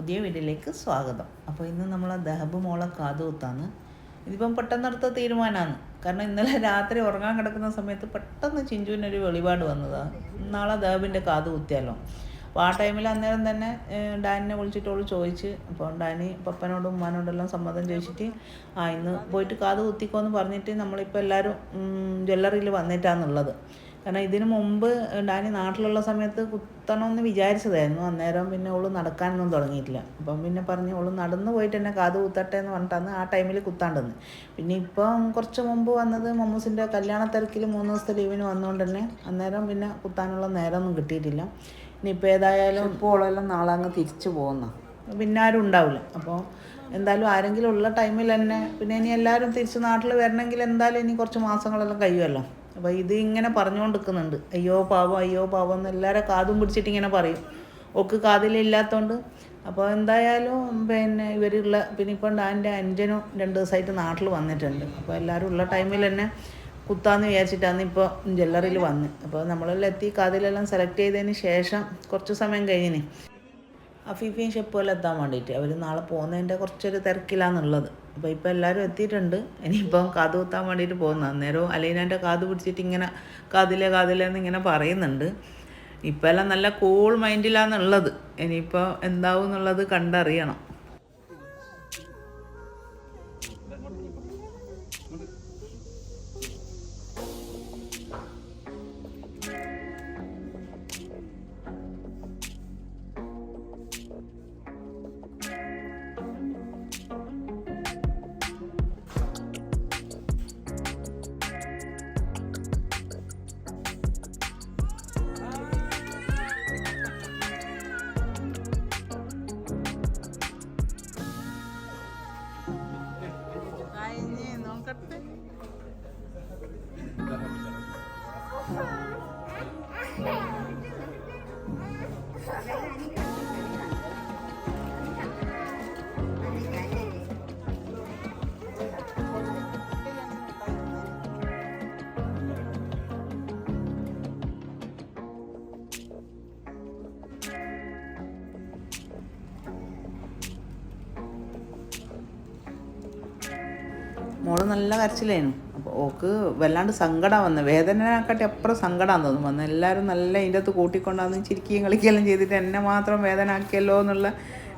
പുതിയ വീഡിയോയിലേക്ക് സ്വാഗതം. അപ്പോൾ ഇന്ന് നമ്മൾ ദഹബ് മോളെ കാതുകുത്താണ് ഇതിപ്പം പെട്ടെന്നെടുത്ത തീരുമാനമാണ് കാരണം ഇന്നലെ രാത്രി ഉറങ്ങാൻ കിടക്കുന്ന സമയത്ത് പെട്ടെന്ന് ചിഞ്ചുവിനൊരു വെളിപാട് വന്നതാണ് നാളെ ദഹബിന്റെ കാത് കുത്തിയാലോ. അപ്പോൾ ആ ടൈമിൽ അന്നേരം തന്നെ ഡാനിനെ വിളിച്ചിട്ട് ചോദിച്ച് അപ്പോൾ ഡാനി പപ്പനോടും ഉമ്മാനോടെല്ലാം സമ്മതം ചോദിച്ചിട്ട് ആ ഇന്ന് പോയിട്ട് കാത് കുത്തിക്കോന്ന് പറഞ്ഞിട്ട് നമ്മളിപ്പോൾ എല്ലാവരും ജ്വല്ലറിയിൽ വന്നിട്ടാന്നുള്ളത്. കാരണം ഇതിനു മുമ്പ് ഡാനി നാട്ടിലുള്ള സമയത്ത് കുത്തണം എന്ന് വിചാരിച്ചതായിരുന്നു. അന്നേരം പിന്നെ ഓൾ നടക്കാനൊന്നും തുടങ്ങിയിട്ടില്ല. അപ്പം പിന്നെ പറഞ്ഞു ഓൾ നടന്നു പോയിട്ട് എന്നെ കാത് കുത്തട്ടെ എന്ന് പറഞ്ഞിട്ടാണ് ആ ടൈമിൽ കുത്താണ്ടെന്ന് പിന്നെ ഇപ്പം കുറച്ച് മുമ്പ് വന്നത് മമ്മൂസിന്റെ കല്യാണ തിരക്കിൽ മൂന്ന് ദിവസത്തെ ലീവിന് വന്നുകൊണ്ട് തന്നെ അന്നേരം പിന്നെ കുത്താനുള്ള നേരമൊന്നും കിട്ടിയിട്ടില്ല. ഇനിയിപ്പോൾ ഏതായാലും ഇപ്പോൾ ഓളെല്ലാം നാളെ അങ്ങ് തിരിച്ചു പോകുന്ന? പിന്നെ ആരും ഉണ്ടാവില്ല. അപ്പോൾ എന്തായാലും ആരെങ്കിലും ഉള്ള ടൈമിൽ തന്നെ. പിന്നെ ഇനി എല്ലാവരും തിരിച്ച് നാട്ടിൽ വരണമെങ്കിൽ എന്തായാലും ഇനി കുറച്ച് മാസങ്ങളെല്ലാം കഴിയുമല്ലോ. അപ്പോൾ ഇത് ഇങ്ങനെ പറഞ്ഞുകൊണ്ടിരിക്കുന്നുണ്ട്. അയ്യോ പാവം അയ്യോ പാവം എന്ന് എല്ലാവരും കാതും പിടിച്ചിട്ട് ഇങ്ങനെ പറയും. ഒക്കെ കാതിലില്ലാത്തതുകൊണ്ട് അപ്പോൾ എന്തായാലും പിന്നെ ഇവരുള്ള പിന്നെ ഇപ്പം ഡാന്റെ അഞ്ചനും രണ്ട് ദിവസമായിട്ട് നാട്ടിൽ വന്നിട്ടുണ്ട്. അപ്പോൾ എല്ലാവരും ഉള്ള ടൈമിൽ തന്നെ കുത്താന്ന് വിചാരിച്ചിട്ടാണ് ഇപ്പോൾ ജ്വല്ലറിയിൽ വന്ന്. അപ്പോൾ നമ്മളെല്ലാം എത്തി കാതിലെല്ലാം സെലക്ട് ചെയ്തതിന് ശേഷം കുറച്ച് സമയം കഴിഞ്ഞിന് അഫീഫയും ഷെപ്പുമെല്ലാം എത്താൻ വേണ്ടിയിട്ട്. അവർ നാളെ പോകുന്നതിന്റെ കുറച്ചൊരു തിരക്കിലാന്നുള്ളത്. അപ്പോൾ ഇപ്പോൾ എല്ലാവരും എത്തിയിട്ടുണ്ട്. ഇനിയിപ്പം കാത് കുത്താൻ വേണ്ടിയിട്ട് പോകുന്ന. അന്നേരവും അലീനാന്റെ കാത് പിടിച്ചിട്ട് ഇങ്ങനെ കാതിലെ കാതിലെ എന്ന് ഇങ്ങനെ പറയുന്നുണ്ട്. ഇപ്പം എല്ലാം നല്ല കൂൾ മൈൻഡിലാന്നുള്ളത് ഇനിയിപ്പോൾ എന്താവും എന്നുള്ളത് കണ്ടറിയണം. മോൾ നല്ല കരച്ചിലായിരുന്നു. അപ്പോൾ ഓക്ക് വല്ലാണ്ട് സങ്കടം വന്നത് വേദനക്കാട്ടി അപ്പുറം സങ്കടം തോന്നും വന്ന്. എല്ലാവരും നല്ല അതിന്റെ അകത്ത് കൂട്ടിക്കൊണ്ടാന്ന് ചിരിക്കുകയും കളിക്കുകയെല്ലാം ചെയ്തിട്ട് എന്നെ മാത്രം വേദന ആക്കിയല്ലോ എന്നുള്ള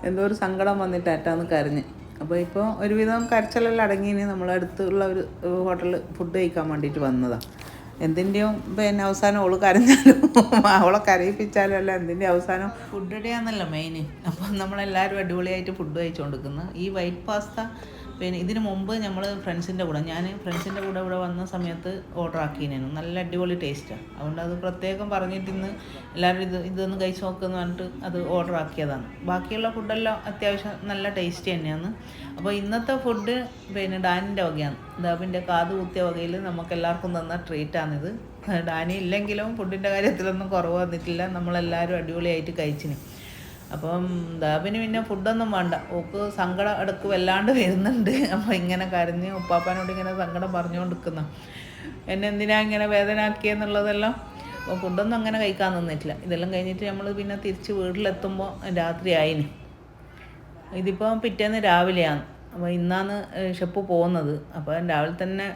എന്തോ ഒരു സങ്കടം വന്നിട്ട് അറ്റാന്ന് കരഞ്ഞ്. അപ്പോൾ ഇപ്പോൾ ഒരുവിധം കരച്ചിലെല്ലാം അടങ്ങിയിന് നമ്മളടുത്തുള്ള ഒരു ഹോട്ടലിൽ ഫുഡ് കഴിക്കാൻ വേണ്ടിയിട്ട് വന്നതാണ് എന്തിന്റെയും പിന്നെ അവസാനം ഓൾ കരഞ്ഞാലും അവളെ കരയിപ്പിച്ചാലും അല്ല എന്തിന്റെ അവസാനം ഫുഡ് ഇടയാന്നല്ലോ മെയിൻ അപ്പം നമ്മളെല്ലാവരും അടിപൊളിയായിട്ട് ഫുഡ് കഴിച്ചുകൊണ്ടിരിക്കുന്നത് ഈ വൈറ്റ് പാസ്ത പിന്നെ ഇതിന് മുമ്പ് നമ്മൾ ഫ്രണ്ട്സിന്റെ കൂടെ ഞാൻ ഫ്രണ്ട്സിന്റെ കൂടെ ഇവിടെ വന്ന സമയത്ത് ഓർഡർ ആക്കിയിരുന്നു നല്ല അടിപൊളി ടേസ്റ്റാണ് അതുകൊണ്ട് അത് പ്രത്യേകം പറഞ്ഞിട്ട് ഇന്ന് എല്ലാവരും ഇത് ഇതൊന്ന് കഴിച്ച് നോക്കുമെന്ന് പറഞ്ഞിട്ട് അത് ഓർഡർ ആക്കിയതാണ്. ബാക്കിയുള്ള ഫുഡെല്ലാം അത്യാവശ്യം നല്ല ടേസ്റ്റ് തന്നെയാണ്. അപ്പോൾ ഇന്നത്തെ ഫുഡ് പിന്നെ ഡാനിന്റെ വകയാണ്. ദാബിന്റെ കാത് കുത്തിയ വകയിൽ നമുക്ക് എല്ലാവർക്കും തന്ന ട്രീറ്റാണിത് ഡാനി ഇല്ലെങ്കിലും ഫുഡിന്റെ കാര്യത്തിലൊന്നും കുറവ് വന്നിട്ടില്ല. നമ്മളെല്ലാവരും അടിപൊളിയായിട്ട് കഴിച്ചിന്. അപ്പം ദാബിന് പിന്നെ ഫുഡൊന്നും വേണ്ട. ഓക്ക് സങ്കടം ഇടയ്ക്ക് വല്ലാണ്ട് വരുന്നുണ്ട്. അപ്പോൾ ഇങ്ങനെ കരഞ്ഞ് ഉപ്പാപ്പാനോട് ഇങ്ങനെ സങ്കടം പറഞ്ഞുകൊണ്ടിരിക്കുന്ന. എന്നെ എന്തിനാ ഇങ്ങനെ വേദന ആക്കിയെന്നുള്ളതെല്ലാം അപ്പോൾ ഫുഡൊന്നും അങ്ങനെ കഴിക്കാൻ നിന്നിട്ടില്ല. ഇതെല്ലാം കഴിഞ്ഞിട്ട് നമ്മൾ പിന്നെ തിരിച്ച് വീട്ടിലെത്തുമ്പോൾ രാത്രി ആയിന്. ഇതിപ്പം പിറ്റേന്ന് രാവിലെയാണ്. അപ്പോൾ ഇന്നാണ് ഷെപ്പ് പോകുന്നത്. അപ്പോൾ രാവിലെ തന്നെ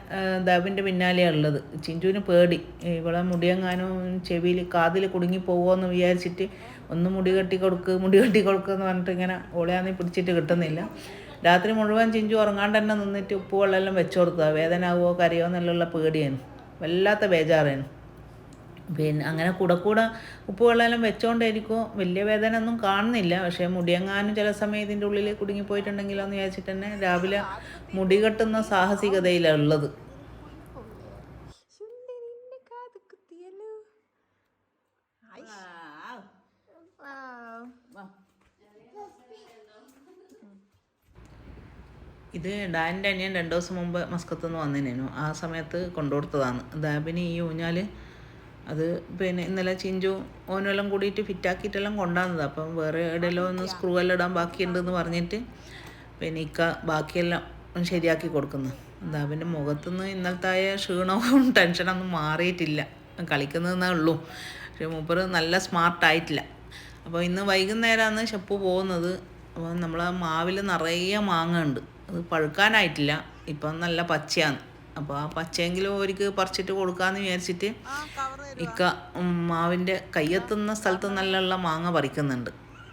ദാബിന്റെ പിന്നാലെയാണ് ഉള്ളത്. ചിഞ്ചുവിന് പേടി. ഇവിടെ മുടിയെങ്ങാനും ചെവിയിൽ കാതിൽ കുടുങ്ങി പോകുമോ വിചാരിച്ചിട്ട് ഒന്ന് മുടി കെട്ടി കൊടുക്ക് മുടി കെട്ടി കൊടുക്കുക എന്ന് പറഞ്ഞിട്ട് ഇങ്ങനെ ഓളയാന്ന് പിടിച്ചിട്ട് കിട്ടുന്നില്ല. രാത്രി മുഴുവൻ ചിഞ്ചു ഉറങ്ങാണ്ട് തന്നെ നിന്നിട്ട് ഉപ്പ് വെള്ളമെല്ലാം വെച്ചു കൊടുക്കുക. വേദന ആവുമോ കരയോ എന്നുള്ള പേടിയാണ്. വല്ലാത്ത ബേജാറായിരുന്നു പിന്നെ അങ്ങനെ കൂടെ കൂടെ ഉപ്പ് വെള്ളമെല്ലാം വെച്ചോണ്ടായിരിക്കും. വലിയ വേദന ഒന്നും കാണുന്നില്ല. പക്ഷേ മുടിയെങ്ങാനും ചില സമയം ഇതിന്റെ ഉള്ളിൽ കുടുങ്ങിപ്പോയിട്ടുണ്ടെങ്കിലോ എന്ന് വിചാരിച്ചിട്ട് തന്നെ രാവിലെ മുടി കെട്ടുന്ന സാഹസികതയിലാണ് ഉള്ളത്. ഇത് ഡാനിന്റെ അനിയൻ രണ്ട് ദിവസം മുമ്പ് മസ്കത്ത് നിന്ന് വന്നതിനു ആ സമയത്ത് കൊണ്ടുകൊടുത്തതാണ്. ദാബിന് ഈ ഊഞ്ഞാൽ അത് പിന്നെ ഇന്നലെ ചിഞ്ചു ഓനെല്ലാം കൂടിയിട്ട് ഫിറ്റാക്കിയിട്ടെല്ലാം കൊണ്ടുവന്നത്. അപ്പം വേറെ എവിടെയെല്ലാം ഒന്ന് സ്ക്രൂ എല്ലാം ഇടാൻ ബാക്കിയുണ്ടെന്ന് പറഞ്ഞിട്ട് പിന്നെ ഇക്ക ബാക്കിയെല്ലാം ശരിയാക്കി കൊടുക്കുന്നു. ദാബിന്റെ മുഖത്തുനിന്ന് ഇന്നലത്തായ ക്ഷീണവും ടെൻഷനൊന്നും മാറിയിട്ടില്ല. കളിക്കുന്നതെന്നേ ഉള്ളൂ. പക്ഷേ മൂപ്പർ നല്ല സ്മാർട്ടായിട്ടില്ല അപ്പോൾ ഇന്ന് വൈകുന്നേരമാണ് ഷെപ്പ് പോകുന്നത്. അപ്പോൾ നമ്മൾ മാവിൽ നിറയെ മാങ്ങ ഉണ്ട് അത് പഴുക്കാനായിട്ടില്ല. ഇപ്പം നല്ല പച്ചയാണ്. അപ്പോൾ ആ പച്ചയെങ്കിലും അവർക്ക് പറിച്ചിട്ട് കൊടുക്കാമെന്ന് വിചാരിച്ചിട്ട് ഇക്ക മാവിന്റെ കയ്യെത്തുന്ന സ്ഥലത്ത് നല്ല മാങ്ങ പറിക്കുന്നുണ്ട്.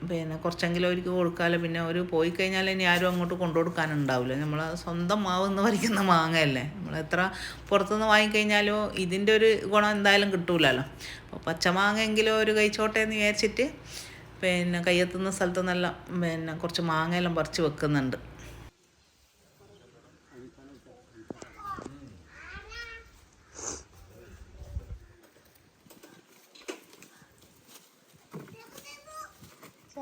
പിന്നെ കുറച്ചെങ്കിലും അവർക്ക് കൊടുക്കാമല്ലോ പിന്നെ അവർ പോയി കഴിഞ്ഞാൽ ഇനി ആരും അങ്ങോട്ട് കൊണ്ടു കൊടുക്കാനുണ്ടാവില്ല നമ്മൾ സ്വന്തം മാവ് എന്ന് പറിക്കുന്ന മാങ്ങയല്ലേ. നമ്മൾ എത്ര പുറത്തുനിന്ന് വാങ്ങിക്കഴിഞ്ഞാലും ഇതിന്റെ ഒരു ഗുണം എന്തായാലും കിട്ടൂലല്ലോ. അപ്പോൾ പച്ചമാങ്ങയെങ്കിലും ഒരു കഴിച്ചോട്ടെ എന്ന് വിചാരിച്ചിട്ട് പിന്നെ കയ്യെത്തുന്ന സ്ഥലത്ത് നല്ല പിന്നെ കുറച്ച് മാങ്ങയെല്ലാം പറിച്ച് വെക്കുന്നുണ്ട്.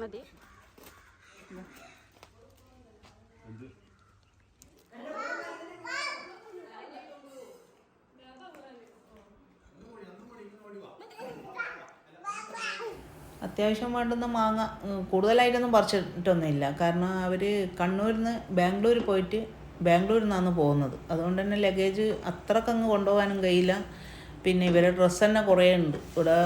മതി അത്യാവശ്യം വേണ്ടുന്ന മാങ്ങ കൂടുതലായിട്ടൊന്നും പറിച്ചിട്ടൊന്നുമില്ല. കാരണം അവർ കണ്ണൂരിൽ നിന്ന് ബാംഗ്ലൂർ പോയിട്ട് ബാംഗ്ലൂരിൽ നിന്നാണ് പോകുന്നത്. അതുകൊണ്ട് തന്നെ ലഗേജ് അത്രക്കങ്ങ് കൊണ്ടുപോകാനും കഴിയില്ല. പിന്നെ ഇവരെ ഡ്രസ്സ് തന്നെ കുറേ ഉണ്ട്. ഇവിടെ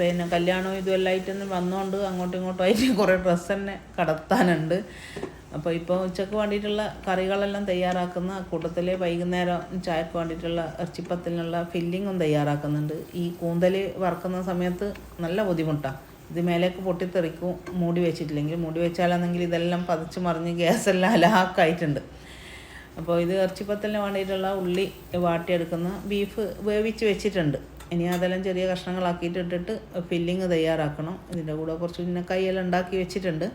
പിന്നെ കല്യാണവും ഇതുമെല്ലാം ആയിട്ടൊന്നും വന്നുകൊണ്ട് അങ്ങോട്ടും ഇങ്ങോട്ടും ആയിട്ട് കുറേ ഡ്രസ്സ് തന്നെ കടത്താനുണ്ട്. അപ്പോൾ ഇപ്പോൾ ഉച്ചയ്ക്ക് വേണ്ടിയിട്ടുള്ള കറികളെല്ലാം തയ്യാറാക്കുന്ന കൂട്ടത്തിൽ വൈകുന്നേരം ചായക്ക് വേണ്ടിയിട്ടുള്ള ഇറച്ചിപ്പത്തിനുള്ള ഫില്ലിങ്ങും തയ്യാറാക്കുന്നുണ്ട്. ഈ കൂന്തൽ വറക്കുന്ന സമയത്ത് നല്ല ബുദ്ധിമുട്ടാണ് ഇത് മേലേക്ക് പൊട്ടിത്തെറിക്കും മൂടി വെച്ചിട്ടില്ലെങ്കിൽ. മൂടി വെച്ചാലാണെങ്കിൽ ഇതെല്ലാം പതച്ച് മറിഞ്ഞ് ഗ്യാസെല്ലാം അലാക്കായിട്ടുണ്ട്. അപ്പോൾ ഇത് ഇറച്ചിപ്പത്തലിന് വേണ്ടിയിട്ടുള്ള ഉള്ളി വാട്ടിയെടുക്കുന്ന ബീഫ് വേവിച്ച് വെച്ചിട്ടുണ്ട്. ഇനി അതെല്ലാം ചെറിയ കഷ്ണങ്ങളാക്കിയിട്ട് ഇട്ടിട്ട് ഫില്ലിങ് തയ്യാറാക്കണം. ഇതിന്റെ കൂടെ കുറച്ച് ഉന്നക്കായെല്ലാം ഉണ്ടാക്കി വെച്ചിട്ടുണ്ട്.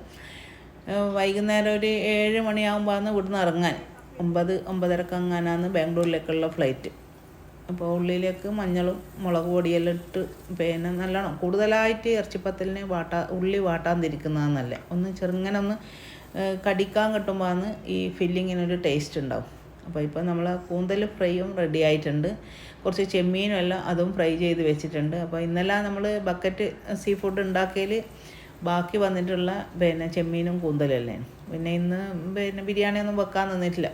വൈകുന്നേരം ഒരു ഏഴ് മണിയാകുമ്പോഴാണ് ഇവിടുന്ന് ഇറങ്ങാൻ. ഒമ്പത് ഒമ്പതരക്ക് അങ്ങാനാണ് ബാംഗ്ലൂരിലേക്കുള്ള ഫ്ലൈറ്റ്. അപ്പോൾ ഉള്ളിലേക്ക് മഞ്ഞളും മുളക് പൊടിയെല്ലാം ഇട്ട് പിന്നെ നല്ലോണം കൂടുതലായിട്ട് ഇറച്ചിപ്പത്തലിന് വാട്ടാ ഉള്ളി വാട്ടാതിരിക്കുന്നതെന്നല്ല. ഒന്ന് ചെറുങ്ങനെ ഒന്ന് കടിക്കാൻ കിട്ടുമ്പോഴാണ് ഈ ഫില്ലിങ്ങിനൊരു ടേസ്റ്റ് ഉണ്ടാവും. അപ്പോൾ ഇപ്പോൾ നമ്മൾ കൂന്തൽ ഫ്രൈയും റെഡി ആയിട്ടുണ്ട്. കുറച്ച് ചെമ്മീനും എല്ലാം അതും ഫ്രൈ ചെയ്ത് വെച്ചിട്ടുണ്ട്. അപ്പോൾ ഇന്നലെ നമ്മൾ ബക്കറ്റ് സീ ഫുഡ് ഉണ്ടാക്കിയതിൽ ബാക്കി വന്നിട്ടുള്ള പിന്നെ ചെമ്മീനും കൂന്തലല്ലേ. പിന്നെ ഇന്ന് പിന്നെ ബിരിയാണിയൊന്നും വെക്കാൻ നിന്നിട്ടില്ല.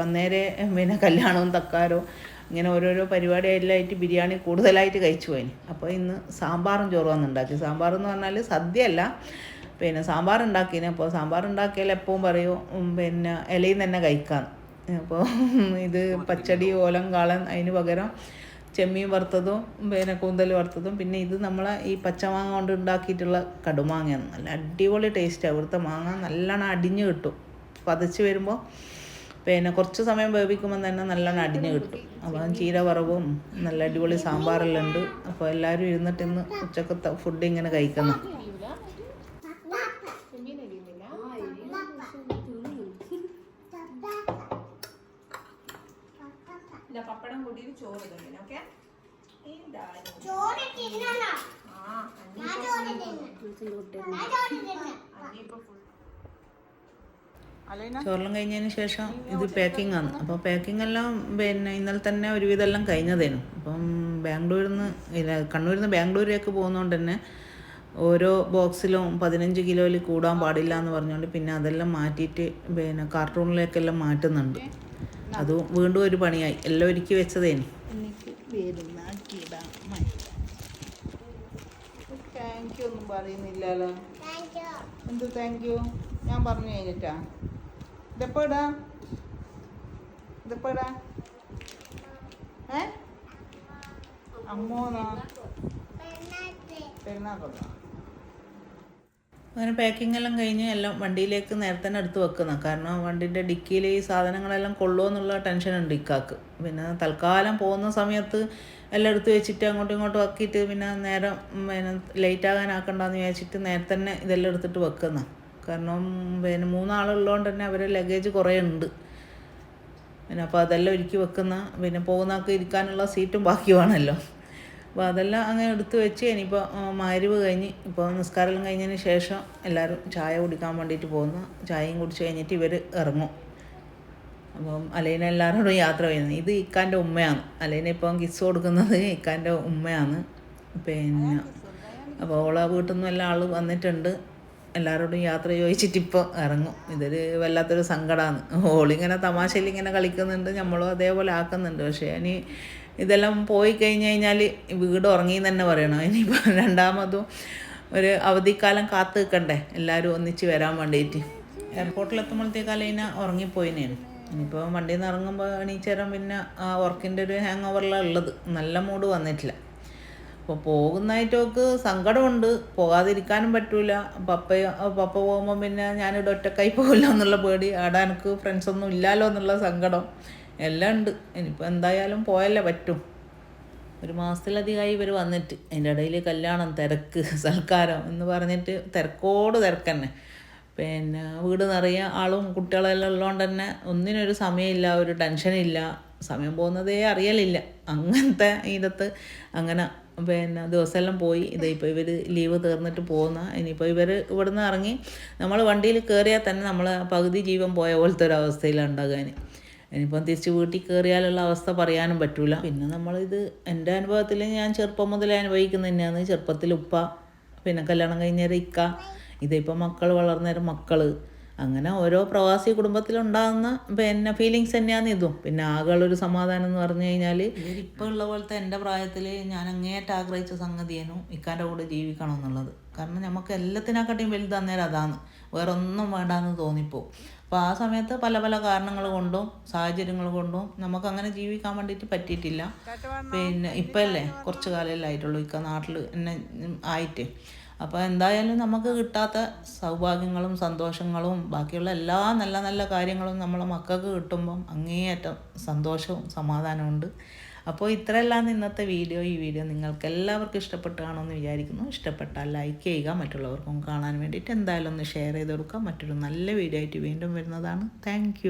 വന്നേരെ പിന്നെ കല്യാണവും തക്കാരോ ഇങ്ങനെ ഓരോരോ പരിപാടിയെല്ലാമായിട്ട് ബിരിയാണി കൂടുതലായിട്ട് കഴിച്ചു പോയി. അപ്പോൾ ഇന്ന് സാമ്പാറും ചോറുമാണ് ഉണ്ടാക്കി. സാമ്പാർ എന്ന് പറഞ്ഞാൽ സദ്യയല്ല. പിന്നെ സാമ്പാർ ഉണ്ടാക്കിന്. അപ്പോൾ സാമ്പാർ ഉണ്ടാക്കിയാൽ എപ്പോഴും പറയും പിന്നെ ഇലയിൽ തന്നെ കഴിക്കാം. അപ്പോൾ ഇത് പച്ചടി ഓലം കാളൻ അതിന് പകരം ചെമ്മീൻ വറുത്തതും പിന്നെ കൂന്തൽ വറുത്തതും. പിന്നെ ഇത് നമ്മൾ ഈ പച്ചമാങ്ങ കൊണ്ട് ഉണ്ടാക്കിയിട്ടുള്ള കടുമാങ്ങയാണ്. നല്ല അടിപൊളി ടേസ്റ്റാണ് ഇവിടുത്തെ മാങ്ങ നല്ലോണം അടിഞ്ഞു കിട്ടും. പതച്ച് വരുമ്പോൾ പിന്നെ കുറച്ച് സമയം വേവിക്കുമ്പോൾ തന്നെ നല്ലോണം അടിഞ്ഞ് കിട്ടും. അപ്പം ചീര വറവും നല്ല അടിപൊളി സാമ്പാറെല്ലാം ഉണ്ട്. അപ്പോൾ എല്ലാവരും ഇരുന്നിട്ട് ഇന്ന് ഉച്ചക്കത്തെ ഫുഡ് ഇങ്ങനെ കഴിക്കുന്നു പപ്പടം കൂടി ചോറ് തന്നെ ഓക്കെ? ചോറ് തിന്നണം. ഞാൻ ചോറ് തിന്നും. ഞാൻ ചോറ് തിന്നും. ചോറെല്ലാം കഴിഞ്ഞതിന് ശേഷം ഇത് പാക്കിംഗ് ആണ്. അപ്പോൾ പാക്കിംഗ് എല്ലാം പിന്നെ ഇന്നലെ തന്നെ ഒരുവിധം എല്ലാം കഴിഞ്ഞതേനു. അപ്പം ബാംഗ്ലൂരിൽ നിന്ന് ഇല്ല കണ്ണൂരിൽ നിന്ന് ബാംഗ്ലൂരിലേക്ക് പോകുന്നതുകൊണ്ട് തന്നെ ഓരോ ബോക്സിലും പതിനഞ്ച് കിലോയിൽ കൂടാൻ പാടില്ല എന്ന് പറഞ്ഞുകൊണ്ട് പിന്നെ അതെല്ലാം മാറ്റിയിട്ട് പിന്നെ കാർട്ടൂണിലേക്കെല്ലാം മാറ്റുന്നുണ്ട്. അത് വീണ്ടും ഒരു പണിയായി. എല്ലാം ഒരുക്കി വെച്ചതേനു. താങ്ക് യു ഒന്നും പറയുന്നില്ലല്ലോ. എന്ത് താങ്ക് യു ഞാൻ പറഞ്ഞു കഴിഞ്ഞിട്ടാ. ഇതെപ്പോ ഇടാ ഇതെപ്പോ ഇടാ ഏ അമ്മോന്നാ പെരുന്നാക്കൊന്നാ അങ്ങനെ പാക്കിംഗ് എല്ലാം കഴിഞ്ഞ് എല്ലാം വണ്ടിയിലേക്ക് നേരത്തെ തന്നെ എടുത്ത് വെക്കുന്ന. കാരണം വണ്ടിന്റെ ഡിക്കിയിൽ ഈ സാധനങ്ങളെല്ലാം കൊള്ളുമോ എന്നുള്ള ടെൻഷൻ ഉണ്ട് ഇക്കാക്ക്. പിന്നെ തൽക്കാലം പോകുന്ന സമയത്ത് എല്ലാം എടുത്ത് വെച്ചിട്ട് അങ്ങോട്ടും ഇങ്ങോട്ടും ആക്കിയിട്ട് പിന്നെ നേരം പിന്നെ ലേറ്റ് ആകാനാക്കണ്ടെന്ന് വിചാരിച്ചിട്ട് നേരത്തെ തന്നെ ഇതെല്ലാം എടുത്തിട്ട് വെക്കുന്ന. കാരണം പിന്നെ മൂന്നാളുള്ളതുകൊണ്ട് തന്നെ അവരെ ലഗേജ് കുറേ ഉണ്ട്. പിന്നെ അപ്പോൾ അതെല്ലാം ഒരുക്കി വെക്കുന്ന പിന്നെ പോകുന്നവർക്ക് ഇരിക്കാനുള്ള സീറ്റും ബാക്കിയുമാണല്ലോ. അപ്പോൾ അതെല്ലാം അങ്ങനെ എടുത്ത് വെച്ച് ഇനിയിപ്പോൾ മാരിവ് കഴിഞ്ഞ് ഇപ്പോൾ നിസ്കാരം കഴിഞ്ഞതിന് ശേഷം എല്ലാവരും ചായ കുടിക്കാൻ വേണ്ടിയിട്ട് പോകുന്നു. ചായയും കുടിച്ച് കഴിഞ്ഞിട്ട് ഇവർ ഇറങ്ങും. അപ്പം അലൈന എല്ലാവരോടും യാത്ര ചെയ്യുന്നത് ഇത് ഇക്കാന്റെ ഉമ്മയാണ്. അലൈന ഇപ്പം കിസ് കൊടുക്കുന്നത് ഇക്കാന്റെ ഉമ്മയാണ്. പിന്നെ അപ്പോൾ ഓളെ വീട്ടിൽ നിന്നും എല്ലാ ആൾ വന്നിട്ടുണ്ട്. എല്ലാവരോടും യാത്ര ചോദിച്ചിട്ട് ഇപ്പോൾ ഇറങ്ങും. ഇതൊരു വല്ലാത്തൊരു സങ്കടമാണ് ഹോളിങ്ങനെ തമാശയിൽ ഇങ്ങനെ കളിക്കുന്നുണ്ട് നമ്മളും അതേപോലെ ആക്കുന്നുണ്ട്. പക്ഷേ ഇനി ഇതെല്ലാം പോയി കഴിഞ്ഞ് കഴിഞ്ഞാൽ വീട് ഉറങ്ങി തന്നെ പറയണം. ഇനിയിപ്പോൾ രണ്ടാമതും ഒരു അവധിക്കാലം കാത്തു നിൽക്കണ്ടേ എല്ലാവരും ഒന്നിച്ച് വരാൻ വേണ്ടിയിട്ട് എയർപോർട്ടിൽ ഇതിനെ ഉറങ്ങിപ്പോയിനേനു ഇനിയിപ്പോൾ വണ്ടിയിൽ നിന്ന് ഇറങ്ങുമ്പോൾ എണീച്ചേരം പിന്നെ ആ വർക്കിന്റെ ഒരു ഹാങ് ഓവറിലാണ് ഉള്ളത്. നല്ല മൂഡ് വന്നിട്ടില്ല. അപ്പോൾ പോകുന്നതായിട്ടൊക്കെ സങ്കടമുണ്ട്. പോകാതിരിക്കാനും പറ്റൂല. പപ്പ പപ്പ പോകുമ്പോൾ പിന്നെ ഞാനിവിടെ ഒറ്റക്കായി പോകില്ല എന്നുള്ള പേടി. അവിടെ എനിക്ക് ഫ്രണ്ട്സൊന്നും ഇല്ലല്ലോ എന്നുള്ള സങ്കടം. എല്ലാം ഉണ്ട്. ഇനിയിപ്പോൾ എന്തായാലും പോയല്ലേ പറ്റും. ഒരു മാസത്തിലധികമായി ഇവർ വന്നിട്ട് അതിന്റെ ഇടയിൽ കല്യാണം തിരക്ക് സൽക്കാരം എന്ന് പറഞ്ഞിട്ട് തിരക്കോട് തിരക്കന്നെ. പിന്നെ വീട് നിറയെ ആളും കുട്ടികളെല്ലാം ഉള്ളതുകൊണ്ട് തന്നെ ഒന്നിനൊരു സമയമില്ല ഒരു ടെൻഷനില്ല സമയം പോകുന്നതേ അറിയലില്ല. അങ്ങനത്തെ ഇതിനകത്ത് അങ്ങനെ പിന്നെ ദിവസമെല്ലാം പോയി. ഇത് ഇപ്പോൾ ഇവർ ലീവ് തീർന്നിട്ട് പോകുന്ന. ഇനിയിപ്പോൾ ഇവർ ഇവിടുന്ന് ഇറങ്ങി നമ്മൾ വണ്ടിയിൽ കയറിയാൽ തന്നെ നമ്മൾ പകുതി ജീവൻ പോയ പോലത്തെ ഒരു അവസ്ഥയിലാണ് ഉണ്ടാകാൻ ഇനിയിപ്പം തിരിച്ച് വീട്ടിൽ കയറിയാലുള്ള അവസ്ഥ പറയാനും പറ്റില്ല പിന്നെ നമ്മളിത് എന്റെ അനുഭവത്തിൽ ഞാൻ ചെറുപ്പം മുതലേ അനുഭവിക്കുന്നത് തന്നെയാണ്. ചെറുപ്പത്തിൽ ഉപ്പ പിന്നെ കല്യാണം കഴിഞ്ഞേരം ഇക്ക ഇതിപ്പോൾ മക്കൾ വളർന്നേരം മക്കൾ അങ്ങനെ ഓരോ പ്രവാസി കുടുംബത്തിലുണ്ടാകുന്ന പിന്നെ ഫീലിങ്സ് തന്നെയാണ് ഇതും. പിന്നെ ആകെയുള്ളൊരു സമാധാനം എന്ന് പറഞ്ഞു കഴിഞ്ഞാൽ ഇപ്പോൾ ഉള്ള പോലത്തെ എന്റെ പ്രായത്തിൽ ഞാൻ അങ്ങേയറ്റം ആഗ്രഹിച്ച സംഗതിയേനു ഇക്കാന്റെ കൂടെ ജീവിക്കണം എന്നുള്ളത്. കാരണം നമുക്ക് എല്ലാത്തിനെക്കാട്ടിയും വലുത് അന്നേരം അതാണ്. വേറെ ഒന്നും വേണ്ടാന്ന് തോന്നിപ്പോവും. അപ്പോൾ ആ സമയത്ത് പല പല കാരണങ്ങൾ കൊണ്ടും സാഹചര്യങ്ങൾ കൊണ്ടും നമുക്ക് അങ്ങനെ ജീവിക്കാൻ വേണ്ടിയിട്ട് പറ്റിയിട്ടില്ല. പിന്നെ ഇപ്പം അല്ലേ കുറച്ച് കാലമല്ലേ ആയിട്ടുള്ളൂ ഇക്ക നാട്ടിൽ എന്നെ ആയിട്ട്. അപ്പോൾ എന്തായാലും നമുക്ക് കിട്ടാത്ത സൗഭാഗ്യങ്ങളും സന്തോഷങ്ങളും ബാക്കിയുള്ള എല്ലാ നല്ല നല്ല കാര്യങ്ങളും നമ്മളെ മക്കൾക്ക് കിട്ടുമ്പം അങ്ങേയറ്റം സന്തോഷവും സമാധാനമുണ്ട് അപ്പോൾ ഇത്രയെല്ലാം ഇന്നത്തെ വീഡിയോ ഈ വീഡിയോ നിങ്ങൾക്ക് എല്ലാവർക്കും ഇഷ്ടപ്പെട്ട് കാണുമെന്ന് വിചാരിക്കുന്നു. ഇഷ്ടപ്പെട്ടാൽ ലൈക്ക് ചെയ്യുക മറ്റുള്ളവർക്കും കാണാൻ വേണ്ടിയിട്ട് എന്തായാലും ഒന്ന് ഷെയർ ചെയ്ത് കൊടുക്കുക. മറ്റൊരു നല്ല വീഡിയോ ആയിട്ട് വീണ്ടും വരുന്നതാണ്. താങ്ക്